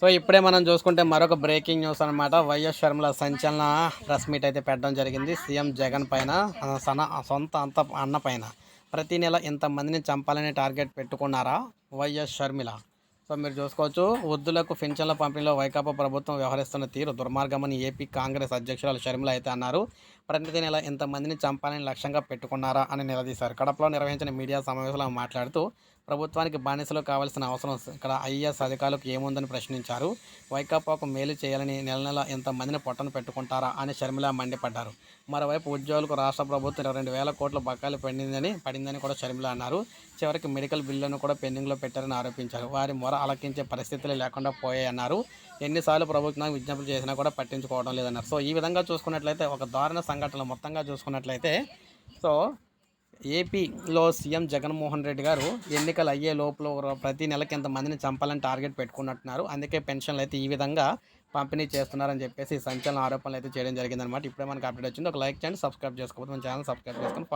So ఇప్పుడే మనం చూసుకుంటే మరొక బ్రేకింగ్ న్యూస్ అనమాట వైఎస్ షర్మిల సంచలన ప్రెస్ మీట్ అయితే పెట్టడం జరిగింది. సీఎం జగన్ పైన సన సొంత అంత అన్న పైన. ప్రతి నెల ఇంతమందిని చంపాలని టార్గెట్ పెట్టుకున్నారా వైఎస్ షర్మిల సో మీరు చూసుకోవచ్చు వృద్ధులకు పింఛన్ల పంపిణీలో వైకాపా ప్రభుత్వం వ్యవహరిస్తున్న తీరు దుర్మార్గమని ఏపీ కాంగ్రెస్ అధ్యక్షురాలు షర్మిల అయితే అన్నారు. ప్రతి నెల ఎంతమందిని చంపాలని లక్ష్యంగా పెట్టుకున్నారా అని నిలదీశారు. కడపలో నిర్వహించిన మీడియా సమావేశంలో మాట్లాడుతూ ప్రభుత్వానికి బానిసలు కావాల్సిన అవసరం ఇక్కడ ఐఏఎస్ అధికారులకు ఏముందని ప్రశ్నించారు. వైకాపాకు మేలు చేయాలని నెల నెల ఎంతమందిని పొట్టను పెట్టుకుంటారా అని షర్మిల మండిపడ్డారు. మరోవైపు ఉద్యోగులకు రాష్ట్ర ప్రభుత్వం ఇరవై రెండు వేల కోట్ల బకాయిలు పడిందని పడిందని కూడా షర్మిల అన్నారు. చివరికి మెడికల్ బిల్లులను కూడా పెండింగ్లో పెట్టారని ఆరోపించారు. వారి మొర ఆలకించే పరిస్థితులు లేకుండా పోయాయన్నారు ఎన్నిసార్లు ప్రభుత్వం విజ్ఞప్తులు చేసినా కూడా పట్టించుకోవడం లేదన్నారు. సో ఈ విధంగా చూసుకున్నట్లయితే ఒక దారుణ సంఘటనలు మొత్తంగా చూసుకున్నట్లయితే సో ఏపీలో సీఎం జగన్మోహన్ రెడ్డి గారు ఎన్నికలు అయ్యే లోపల ప్రతి నెలకి ఎంతమందిని చంపాలని టార్గెట్ పెట్టుకున్నట్టున్నారు. అందుకే పెన్షన్లు అయితే ఈ విధంగా పంపిణీ చేస్తున్నారని చెప్పేసి సంచలన ఆరోపణలు అయితే చేయడం జరిగిందనమాట ఇప్పుడే మనకు అప్డేట్ వచ్చింది. ఒక లైక్ చేయండి సబ్స్క్రైబ్ చేసుకోకపోతే మన ఛానల్ సబ్స్క్రైబ్ చేసుకుని